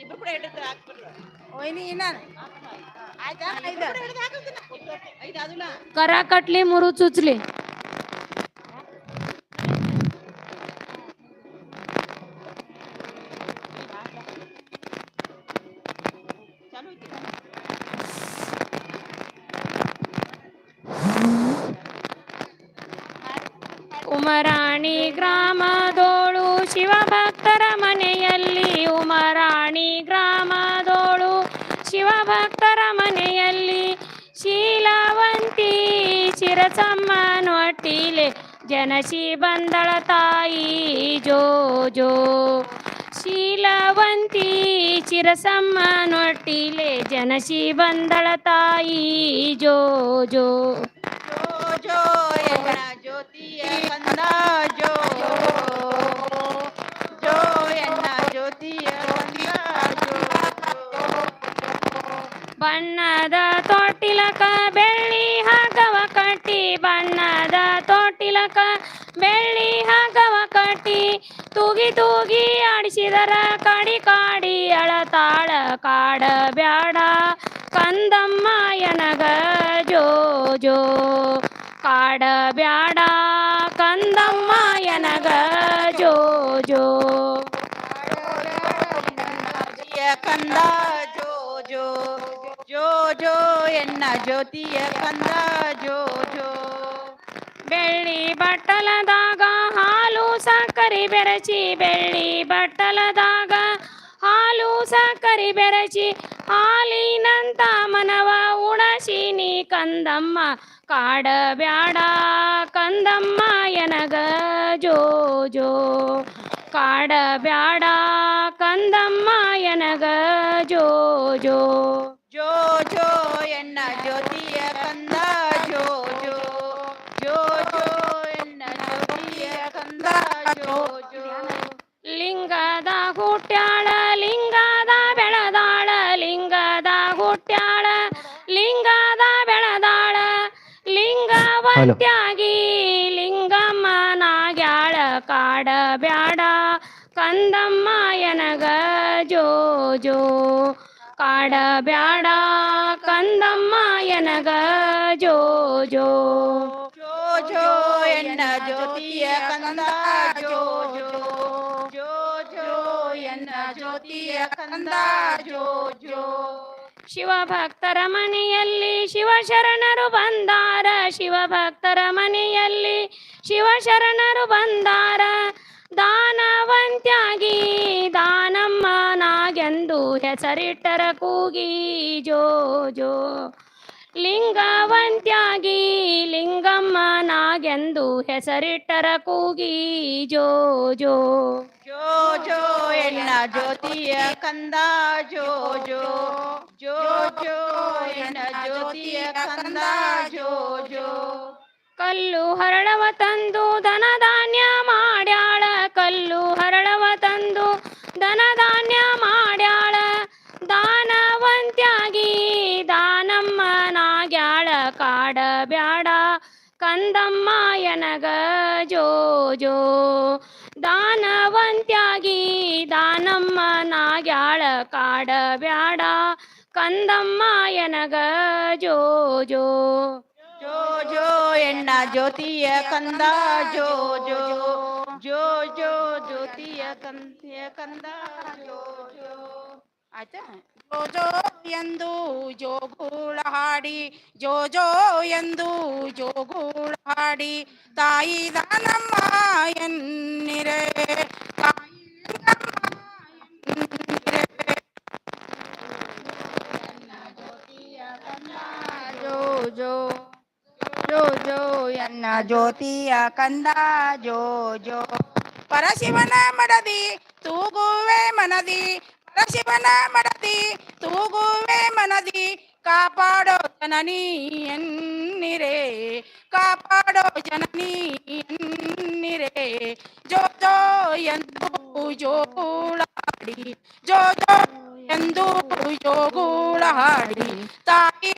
ಇಬ್ರು ಕೂಡ ಹಿಡಿದ್ರೆ ಹಾಕ್ಬಿಡ್ರಿ ಒಯ್ನಿ ಇನ್ನ ಆಯ್ತಾ ಐದು ಐದು ಅದಿಲ್ಲ ಕರ ಕಟ್ಲಿ ಮುರು ಚುಚ್ಲಿ ಚಾಲು ಐತಿ ಶಿರಸಮ್ಮನೊಟ್ಟಿಲೆ ಜನಶಿ ಬಂದಳ ತಾಯಿ ಜೋ ಜೋ ಶೀಲವಂತಿ ಚಿರಸಮ್ಮನೊಟ್ಟಿಲೆ ಜನಶಿ ಬಂದಳ ತಾಯಿ ಜೋ ಜೋ ಜೋ ಜೋ ಎನ್ನ ಜ್ಯೋತಿಯ ಕಂದ ಜೋ. ಜೋ ಎನ್ನ ಜ್ಯೋತಿಯ ಜೋ. ಬಣ್ಣದ ತೊಟ್ಟಿಲಕ ಬೆಳ್ಳಿ ತೊಟ್ಟಿಲಕ ಬೆಳ್ಳಿ ಹಗವ ಕಟ್ಟಿ. ತೂಗಿ ತೂಗಿ ಆಡಿಸಿದರ ಕಾಡಿ ಕಾಡಿ ಅಳತಾಳ ಕಾಡ ಬ್ಯಾಡ. ಕಂದಮ್ಮ ಎನಗ ಜೋ ಜೋ ಕಾಡ ಬ್ಯಾಡ. ಕಂದಮ್ಮ ಎನಗ ಜೋ ಜೋ ಜ್ಯೋತಿಯ ಕಂದ ಜೋ ಜೋ ಜೋ ಜೋ ಎನ್ನ ಜ್ಯೋತಿಯ ಕಂದ ಜೋ ಜೋ ಬೆಳ್ಳಿ ಬಟ್ಟಲದಾಗ ಹಾಲು ಸಕ್ಕರೆ ಬೆರಚಿ, ಬೆಳ್ಳಿ ಬಟ್ಟಲದಾಗ ಹಾಲು ಸಕ್ಕರೆ ಬೆರಚಿ, ಹಾಲಿನಂತ ಮನವ ಉಣಸಿನಿ ಕಂದಮ್ಮ ಕಾಡ ಬ್ಯಾಡ, ಕಂದಮ್ಮ ಎನಗ ಜೋ ಜೋ ಕಾಡ ಬ್ಯಾಡ, ಕಂದಮ್ಮ ಎನಗ ಜೋ ಜೋ ಜೋ ಜೋ ಎನ್ನ ಜ್ಯೋತಿಯ ಲಿಂಗವಂತ್ಯಾಗಿ ಲಿಂಗಮ್ಮನಾಗ್ಯಾಳ ಕಾಡ ಬ್ಯಾಡ ಕಂದಮ್ಮ ಎನಗ ಜೋ ಜೋ ಕಾಡ ಬ್ಯಾಡ ಕಂದಮ್ಮ ಎನಗ ಜೋ ಜೋ ಜೋ ಜೋ ಎನ್ನ ಜ್ಯೋತಿಯ ಕಂದ ಜೋ ಜೋ ಜೋ ಜೋ ಎನ್ನ ಜ್ಯೋತಿಯ ಕಂದ ಜೋ ಜೋ ಶಿವಭಕ್ತರ ಮನೆಯಲ್ಲಿ ಶಿವಶರಣರು ಬಂದಾರ. ಶಿವಭಕ್ತರ ಮನೆಯಲ್ಲಿ ಶಿವಶರಣರು ಬಂದಾರ. ದಾನವಂತ್ಯಾಗಿ ದಾನಮ್ಮನಾಗೆಂದು ಹೆಸರಿಟ್ಟರ ಕೂಗಿ ಜೋ ಜೋ. ಲಿಂಗವಂತ್ಯಾಗಿ ಲಿಂಗಮ್ಮನಾಗೆಂದು ಹೆಸರಿಟ್ಟರ ಕೂಗಿ ಜೋ ಜೋ. ಜೋ ಜೋ ಎಲ್ಲ ಜ್ಯೋತಿಯ ಕಂದ ಜೋ ಜೋ. ಜೋ ಜೋ ಜ್ಯೋತಿಯ ಕಂದ ಜೋ ಕಲ್ಲು ಹರಳವ ತಂದು ಧನ ಧಾನ್ಯ ಮಾಡ್ಯಾಳ. ಕಲ್ಲು ಹರಳವ ತಂದು ಧನ ಧಾನ್ಯ ಮಾಡ್ಯಾಳ. ದಾನವಂತ್ಯಾಗಿ ದಾನಮ್ಮನಾಗ್ಯಾಳ. ಕಾಡ ಬ್ಯಾಡ ಕಂದಮ್ಮ ಎನಗ ಜೋ ಜೋ ದಾನವಂತ್ಯಾಗಿ ದಾನಮ್ಮನಾಗ್ಯಾಳ. ಕಾಡ ಬ್ಯಾಡ ಕಂದಮ್ಮ ಎನಗ ಜೋ ಜೋ. ಜೋ ಜೋ ಎನ್ನ ಜ್ಯೋತಿಯ ಕಂದ ಜೋ ಜೋ. ಜೋ ಜೋ ಜ್ಯೋತಿಯ ಕಂತಿಯ ಕಂದ ಜೋ ಜೋ. ಆಯ್ತಾ? ಜೋ ಜೋ ಎಂದು ಜೋಗೂಳ ಹಾಡಿ, ಜೋ ಜೋ ಎಂದು ಜೋಗೂಳ ಹಾಡಿ, ತಾಯಿ ದಾನಮ್ಮ ಎನ್ನಿರೆ ಎನ್ನ ಜ್ಯೋತಿಯ ಕಂದ ಜೋ ಜೋ ಪರಶಿವನ ಮಡದಿ ತೂಗುವೆ ಮನದಿ ಪರಶಿವನ ಮಡದಿ ತೂಗುವೆ ಮನದಿ ಕಾಪಾಡೋ ಜನನಿ ಎನ್ನಿರೆ ಕಾಪಾಡೋ ಜನನಿ ಎನ್ನಿರೆ ಜೋ ಜೋ ಎಂದು ಜೋಗುಳ ಹಾಡಿ ಜೋ ಜೋ ಎಂದು ಜೋಗುಳ ಹಾಡಿ